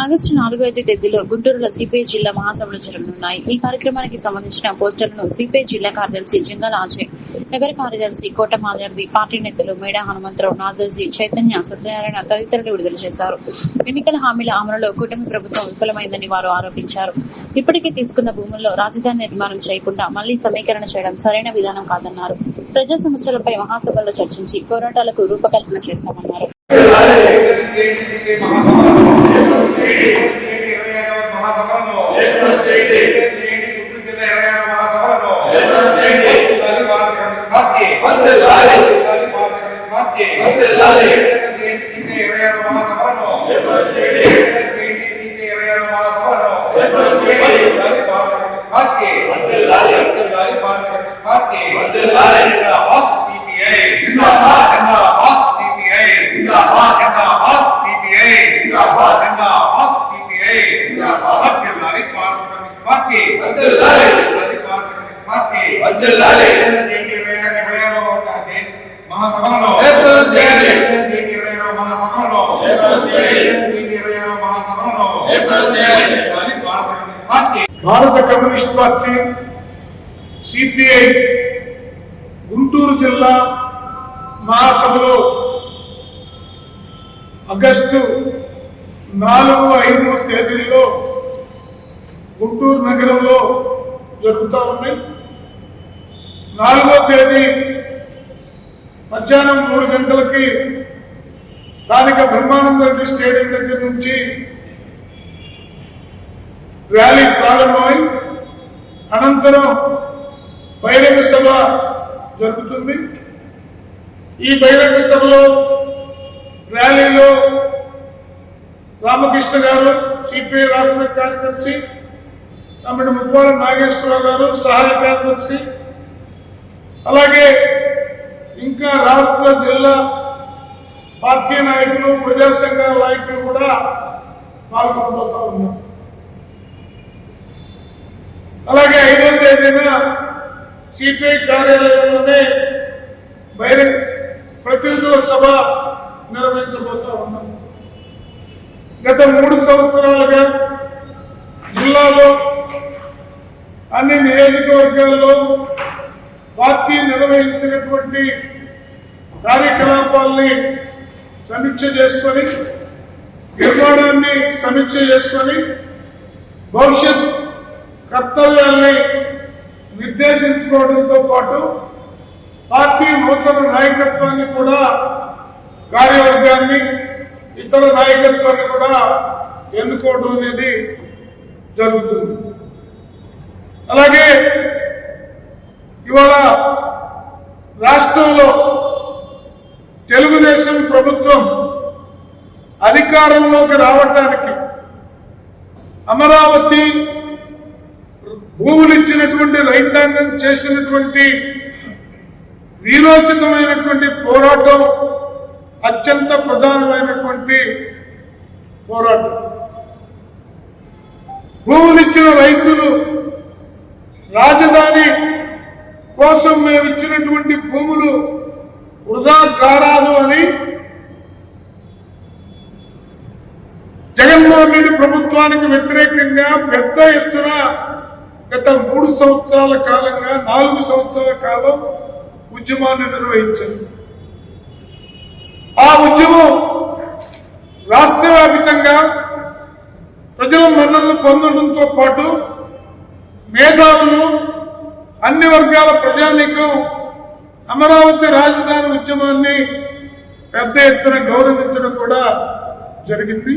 August నాలుగో తేదీలో గుంటూరులో సిపిఐ జిల్లా మహాసభలు జరగనున్నాయి ఈ కార్యక్రమానికి సంబంధించిన పోస్టర్లను సిపిఐ జిల్లా కార్యదర్శి జింగల్ ఆజయ్ నగర కార్యదర్శి కోట మాలర్ది పార్టీ నేతలు మేడా హనుమంతరావు నాజర్జీ చైతన్య సత్యనారాయణ తదితరులు విడుదల చేశారు. ఎన్నికల హామీల అమలులో కూటమి ప్రభుత్వం విఫలమైందని వారు ఆరోపించారు. ఇప్పటికే తీసుకున్న భూముల్లో రాజధాని నిర్మాణం చేయకుండా మళ్ళీ సమీకరణ చేయడం సరైన విధానం కాదన్నారు. ప్రజా సమస్యలపై మహాసభలో చర్చించి పోరాటాలకు రూపకల్పన చేస్తామన్నారు. Hallelujah. వర్ధిల్లాలి. జేఎన్టీ ఇరవై ఆరు ఇరవై ఇరవై ఇరవై Bharata communist party Bharata communist party CPI Guntur జిల్లా మహాసభలో ఆగస్టు నాలుగు ఐదు తేదీల్లో గుంటూరు నగరంలో జరుగుతూ ఉన్నాయి నాలుగో తేదీ మధ్యాహ్నం మూడు గంటలకి స్థానిక బ్రహ్మానంద రెడ్డి స్టేడియం దగ్గర నుంచి ర్యాలీ ప్రారంభమై అనంతరం బహిరంగ సభ జరుగుతుంది. ఈ బహిరంగ సభలో ర్యాలీలో రామకృష్ణ గారు సిపిఐ రాష్ట్ర కార్యదర్శి తమ్ముడు ముప్పాల నాగేశ్వరరావు గారు సహాయ కార్యదర్శి అలాగే ఇంకా రాష్ట్ర జిల్లా పార్టీ నాయకులు ప్రజా సంఘాల నాయకులు కూడా పాల్గొనబోతా ఉన్నారు. అలాగే ఐదో తేదీన సిపిఐ కార్యాలయంలోనే బహిరంగ ప్రతినిధుల సభ నిర్వహించబోతా ఉన్నాం. గత మూడు సంవత్సరాలుగా జిల్లాలో అన్ని నియోజకవర్గాల్లో పార్టీ నిర్వహించినటువంటి కార్యకలాపాల్ని సమీక్ష చేసుకొని నిర్మాణాన్ని సమీక్ష చేసుకొని భవిష్యత్ కర్తవ్యాల్ని నిర్దేశించుకోవడంతో పాటు పార్టీ నూతన నాయకత్వాన్ని కూడా కార్యవర్గాన్ని ఇతర నాయకత్వాన్ని కూడా ఎన్నుకోవడం అనేది జరుగుతుంది. అలాగే ఇవాళ రాష్ట్రంలో తెలుగుదేశం ప్రభుత్వం అధికారంలోకి రావటానికి అమరావతి భూములు ఇచ్చినటువంటి రైతాంగం చేసినటువంటి వీరోచితమైనటువంటి పోరాటం అత్యంత ప్రధానమైనటువంటి పోరాటం. భూములు ఇచ్చిన రైతులు రాజధాని కోసం మేము ఇచ్చినటువంటి భూములు వృధా కారాదు అని జగన్మోహన్ రెడ్డి ప్రభుత్వానికి వ్యతిరేకంగా పెద్ద ఎత్తున గత మూడు సంవత్సరాల కాలంగా నాలుగు సంవత్సరాల కాలం ఉద్యమాన్ని నిర్వహించారు. ఆ ఉద్యమం రాష్ట్ర వ్యాపితంగా ప్రజల మన్నలను పొందడంతో పాటు మేధావులు అన్ని వర్గాల ప్రజానికం అమరావతి రాజధాని ఉద్యమాన్ని పెద్ద ఎత్తున గౌరవించడం కూడా జరిగింది.